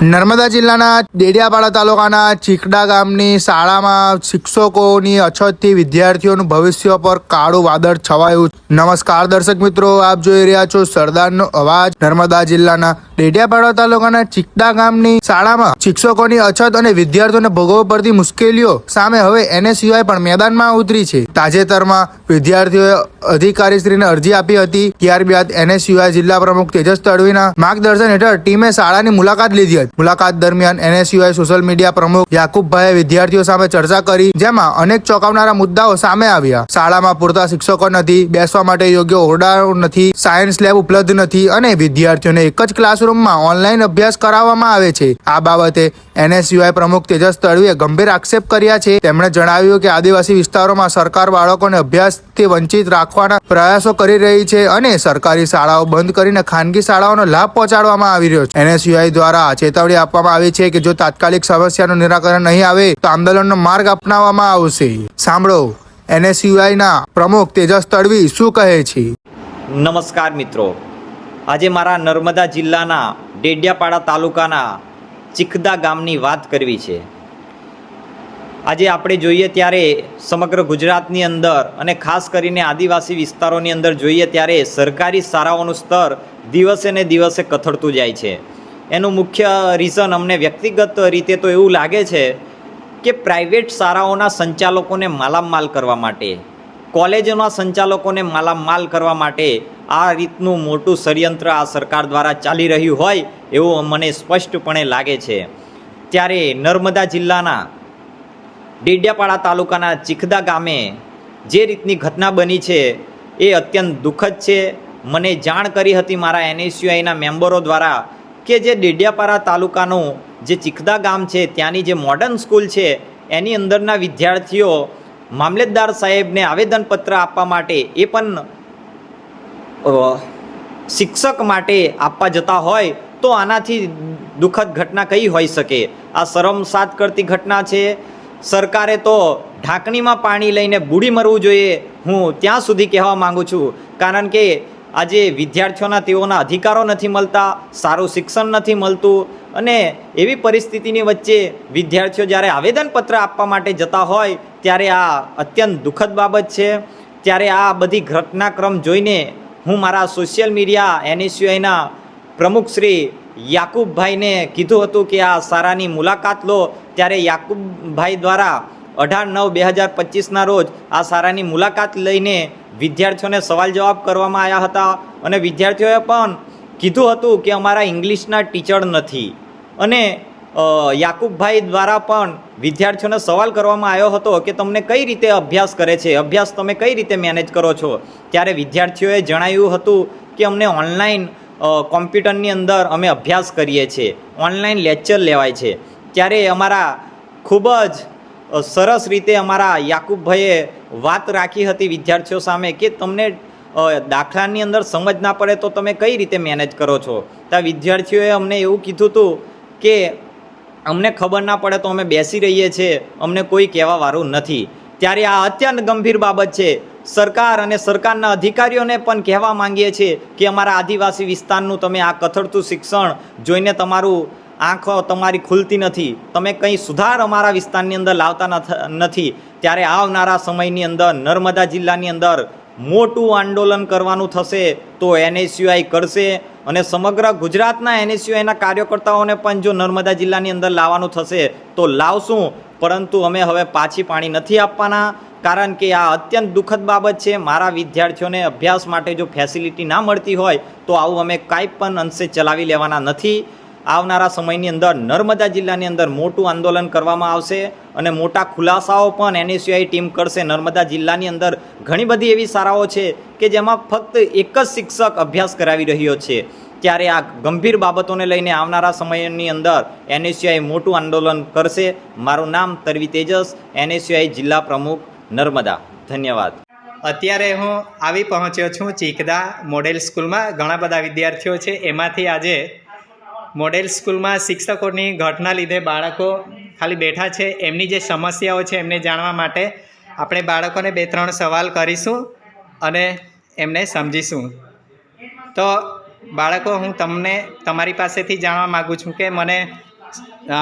નર્મદા જિલ્લાના ડેડિયાપાડા તાલુકાના ચીકડા ગામની શાળામાં શિક્ષકોની અછતથી વિદ્યાર્થીઓનું ભવિષ્ય પર કાળું વાદળ છવાયું. નમસ્કાર દર્શક મિત્રો, આપ જોઈ રહ્યા છો સરદારનો અવાજ. નર્મદા જિલ્લાના ડેડિયાપાડા તાલુકાના ચીકડા ગામની શાળામાં શિક્ષકોની અછત અને વિદ્યાર્થીઓને ભોગવવા પડતી મુશ્કેલીઓ સામે હવે એને સિવાય પણ મેદાનમાં ઉતરી છે. તાજેતરમાં વિદ્યાર્થીઓએ અધિકારીશ્રીને અરજી આપી હતી. ત્યારબાદ એને સિવાય જિલ્લા પ્રમુખ તેજસ તડવીના માર્ગદર્શન હેઠળ ટીમે શાળાની મુલાકાત લીધી હતી. મુલાકાત દરમિયાન એનએસયુઆઈ સોશિયલ મીડિયા પ્રમુખ યાકુબભાઈએ વિદ્યાર્થીઓ સામે ચર્ચા કરી, જેમાં અનેક ચોંકાવનારા મુદ્દાઓ સામે આવ્યા. શાળામાં પૂરતા શિક્ષકો નથી, બેસવા માટે યોગ્ય ઓરડાઓ નથી, સાયન્સ લેબ ઉપલબ્ધ નથી અને વિદ્યાર્થીઓને એક જ ક્લાસરૂમમાં ઓનલાઈન અભ્યાસ કરાવવામાં આવે છે. આ બાબતે એનએસયુઆઈ પ્રમુખ તેજસ તળવીએ ગંભીર આક્ષેપ કર્યા છે. તેમણે જણાવ્યું કે આદિવાસી વિસ્તારોમાં સરકાર બાળકોને અભ્યાસથી વંચિત રાખવાના પ્રયાસો કરી રહી છે અને સરકારી શાળાઓ બંધ કરીને ખાનગી શાળાઓનો લાભ પહોંચાડવામાં આવી રહ્યો છે. એનએસયુઆઈ દ્વારા ચેતવણી આપવામાં આવી છે કે જો તાત્કાલિક સમસ્યાનું નિરાકરણ નહીં આવે, તો આંદોલનનો માર્ગ અપનાવવામાં આવશે. સાંભળો, એનએસયુઆઈના પ્રમુખ તેજસ તડવી શું કહે છે? નમસ્કાર મિત્રો. આજે મારા નર્મદા જિલ્લાના ડેડિયાપાડા તાલુકાના ચીખદા ગામની વાત કરવી છે. આજે આપણે જોઈએ ત્યારે સમગ્ર ગુજરાતની અંદર અને ખાસ કરીને આદિવાસી વિસ્તારોની અંદર જોઈએ ત્યારે સરકારી શાળાઓનું સ્તર દિવસે ને દિવસે કથળતું જાય છે. એનું મુખ્ય રીઝન અમને વ્યક્તિગત રીતે તો એવું લાગે છે કે પ્રાઇવેટ શાળાઓના સંચાલકોને માલામાલ કરવા માટે, કોલેજોના સંચાલકોને માલામાલ કરવા માટે આ રીતનું મોટું ષડયંત્ર આ સરકાર દ્વારા ચાલી રહ્યું હોય એવું મને સ્પષ્ટપણે લાગે છે. ત્યારે નર્મદા જિલ્લાના ડેડિયાપાડા તાલુકાના ચીખદા ગામે જે રીતની ઘટના બની છે એ અત્યંત દુઃખદ છે. મને જાણ કરી હતી મારા એનએસયુઆઈના મેમ્બરો દ્વારા કે જે ડેડિયાપાડા તાલુકાનું જે ચીખદા ગામ છે, ત્યાંની જે મોડર્ન સ્કૂલ છે, એની અંદરના વિદ્યાર્થીઓ મામલતદાર સાહેબને આવેદનપત્ર આપવા માટે એ પણ શિક્ષક માટે આપવા જતા હોય તો આનાથી દુઃખદ ઘટના કઈ હોઈ શકે? આ શરમસાત કરતી ઘટના છે. સરકારે તો ઢાંકણીમાં પાણી લઈને બુડી મરવું જોઈએ. હું ત્યાં સુધી કહેવા માગું છું. કારણ કે આજે વિદ્યાર્થીઓના તેઓના અધિકારો નથી મળતા, સારું શિક્ષણ નથી મળતું અને એવી પરિસ્થિતિની વચ્ચે વિદ્યાર્થીઓ જ્યારે આવેદનપત્ર આપવા માટે જતા હોય, ત્યારે આ અત્યંત દુઃખદ બાબત છે. ત્યારે આ બધી ઘટનાક્રમ જોઈને હું મારા સોશિયલ મીડિયા, એનએસયુઆઈના પ્રમુખ શ્રી યાકુબભાઈને કીધું હતું કે આ સારાની મુલાકાત લો. ત્યારે યાકુબભાઈ દ્વારા અઢાર નવ બે હજાર પચીસના રોજ આ સારાની મુલાકાત લઈને વિદ્યાર્થીઓને સવાલ જવાબ કરવામાં આવ્યા હતા. અને વિદ્યાર્થીઓએ પણ કીધું હતું કે અમારા ઇંગ્લિશના ટીચર નથી. અને યાકુબભાઈ દ્વારા પણ વિદ્યાર્થીઓને સવાલ કરવામાં આવ્યો હતો કે તમને કઈ રીતે અભ્યાસ કરે છે? અભ્યાસ તમે કઈ રીતે મેનેજ કરો છો? ત્યારે વિદ્યાર્થીઓએ જણાવ્યું હતું કે અમને ઓનલાઈન કોમ્પ્યુટરની અંદર અમે અભ્યાસ કરીએ છીએ. ઓનલાઈન લેક્ચર લેવાય છે. ત્યારે અમારા ખૂબ જ સરસ રીતે અમારા યાકુબભાઈએ વાત રાખી હતી વિદ્યાર્થીઓ સામે કે તમને દાખલાની અંદર સમજ ના પડે તો તમે કઈ રીતે મેનેજ કરો છો? ત્યાં વિદ્યાર્થીઓએ અમને એવું કીધું હતું કે અમને ખબર ના પડે તો અમે બેસી રહીએ છીએ. અમને કોઈ કહેવાવાળું નથી. ત્યારે આ અત્યંત ગંભીર બાબત છે. સરકાર અને સરકારના અધિકારીઓને પણ કહેવા માંગીએ છીએ કે અમારા આદિવાસી વિસ્તારનું તમે આ કથળતું શિક્ષણ જોઈને તમારું આંખો તમારી ખુલતી નથી. તમે કંઈ સુધાર અમારા વિસ્તારની અંદર લાવતા નથ- ત્યારે આવનારા સમયની અંદર, નર્મદા જિલ્લાની અંદર મોટું આંદોલન કરવાનું થશે તો એનએસયુઆઈ કરશે અને સમગ્ર ગુજરાતના એનએસયુઆઈના કાર્યકર્તાઓને પણ જો નર્મદા જિલ્લાની અંદર લાવવાનું થશે તો લાવશું. પરંતુ અમે હવે પાછી પાણી નથી આપવાના. કારણ કે આ અત્યંત દુઃખદ બાબત છે. મારા વિદ્યાર્થીઓને અભ્યાસ માટે જો ફેસિલિટી ના મળતી હોય, તો આવું અમે કાંઈ પણ અંશે ચલાવી લેવાના નથી. આવનારા સમયની અંદર નર્મદા જિલ્લાની અંદર મોટું આંદોલન કરવામાં આવશે અને મોટા ખુલાસાઓ પણ એનએસયુઆઈ ટીમ કરશે. નર્મદા જિલ્લાની અંદર ઘણી બધી એવી શાળાઓ છે કે જેમાં ફક્ત એક જ શિક્ષક અભ્યાસ કરાવી રહ્યો છે. ત્યારે આ ગંભીર બાબતોને લઈને આવનારા સમયની અંદર એનએસયુઆઈ મોટું આંદોલન કરશે. મારું નામ તરવી તેજસ એનએસયુઆઈ જિલ્લા પ્રમુખ. નર્મદા. ધન્યવાદ. અત્યારે હું આવી પહોંચ્યો છું ચીકદા મોડેલ સ્કૂલમાં. ઘણા બધા વિદ્યાર્થીઓ છે. એમાંથી આજે મોડેલ સ્કૂલમાં શિક્ષકોની ઘટના લીધે બાળકો ખાલી બેઠા છે. એમની જે સમસ્યાઓ છે એમને જાણવા માટે આપણે બાળકોને બે ત્રણ સવાલ કરીશું અને એમને સમજીશું. તો બાળકો, હું તમને તમારી પાસેથી જાણવા માગું છું કે મને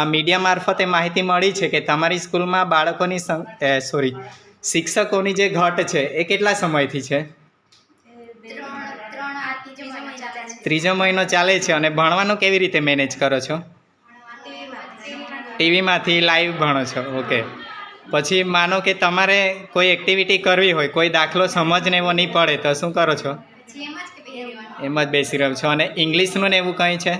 મીડિયા મારફતે માહિતી મળી છે કે તમારી સ્કૂલમાં બાળકોની સોરી શિક્ષકોની જે ઘટ છે એ કેટલા સમયથી છે? ત્રીજો મહિનો ચાલે છે અને ભણવાનું કેવી રીતે મેનેજ કરો છો? ટીવીમાંથી લાઈવ ભણો છો ઓકે પછી માનો કે તમારે કોઈ એક્ટિવિટી કરવી હોય કોઈ દાખલો સમજને એવો નહીં પડે તો શું કરો છો? એમ જ બેસી રહ્યો છો. અને ઇંગ્લિશનું ને એવું કંઈ છે?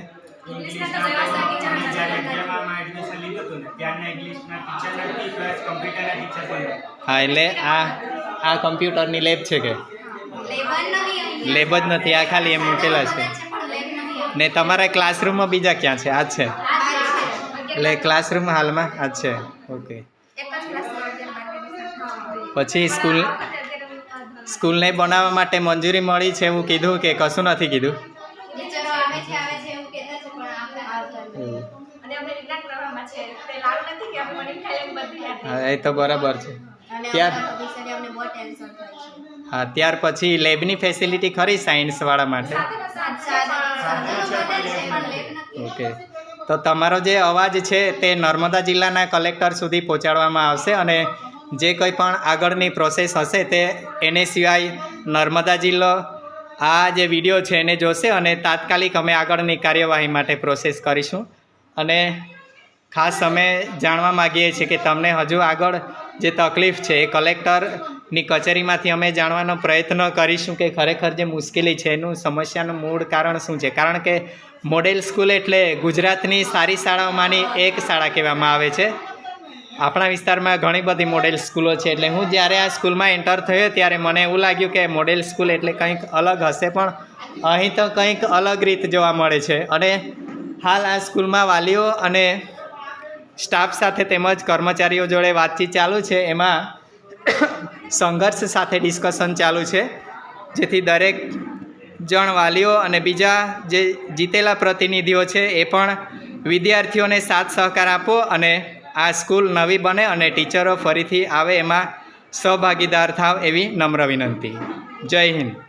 હા, એટલે આ આ કમ્પ્યુટરની લેબ છે કે? લેબ જ નથી, આ ખાલી એમ મૂકેલા છે. ને તમારા ક્લાસરૂમમાં બીજા ક્યાં છે? આ છે. એટલે ક્લાસરૂમ હાલમાં આ છે. ઓકે. પછી સ્કૂલ, સ્કૂલને બનાવવા માટે મંજૂરી મળી છે એવું કીધું કે કશું નથી કીધું? હા એ તો બરાબર છે. અને ત્યાર- અમારા વિષયને બહુ ટેન્શન થાય છે. હા ત્યાર પછી લેબની ફેસિલિટી ખરી સાયન્સવાળા માટે? ઓકે તો તમારો જે અવાજ છે તે નર્મદા જિલ્લાના કલેક્ટર સુધી પહોંચાડવામાં આવશે અને જે કંઈ પણ આગળની પ્રોસેસ હશે તે એને સિવાય નર્મદા જિલ્લો આ જે વીડિયો છે એને જોશે અને તાત્કાલિક અમે આગળની કાર્યવાહી માટે પ્રોસેસ કરીશું. અને ખાસ અમે જાણવા માગીએ છીએ કે તમને હજુ આગળ જે તકલીફ છે એ કલેક્ટરની કચેરીમાંથી અમે જાણવાનો પ્રયત્ન કરીશું કે ખરેખર જે મુશ્કેલી છે એનું સમસ્યાનું મૂળ કારણ શું છે? કારણ કે મોડેલ સ્કૂલ એટલે ગુજરાતની સારી શાળાઓમાંની એક શાળા કહેવામાં આવે છે. આપણા વિસ્તારમાં ઘણી બધી મોડેલ સ્કૂલો છે એટલે હું જ્યારે આ સ્કૂલમાં એન્ટર થયો ત્યારે મને એવું લાગ્યું કે મોડેલ સ્કૂલ એટલે કંઈક અલગ હશે પણ અહીં તો કંઈક અલગ રીત જોવા મળે છે. અને હાલ આ સ્કૂલમાં વાલીઓ અને સ્ટાફ સાથે તેમજ કર્મચારીઓ જોડે વાતચીત ચાલુ છે. એમાં સંઘર્ષ સાથે ડિસ્કશન ચાલુ છે. જેથી દરેક જણ વાલીઓ અને બીજા જે જીતેલા પ્રતિનિધિઓ છે એ પણ વિદ્યાર્થીઓને સાથ સહકાર આપો અને આ સ્કૂલ નવી બને અને ટીચરો ફરીથી આવે એમાં સહભાગીદાર થાવ એવી નમ્ર વિનંતી. જય હિન્દ.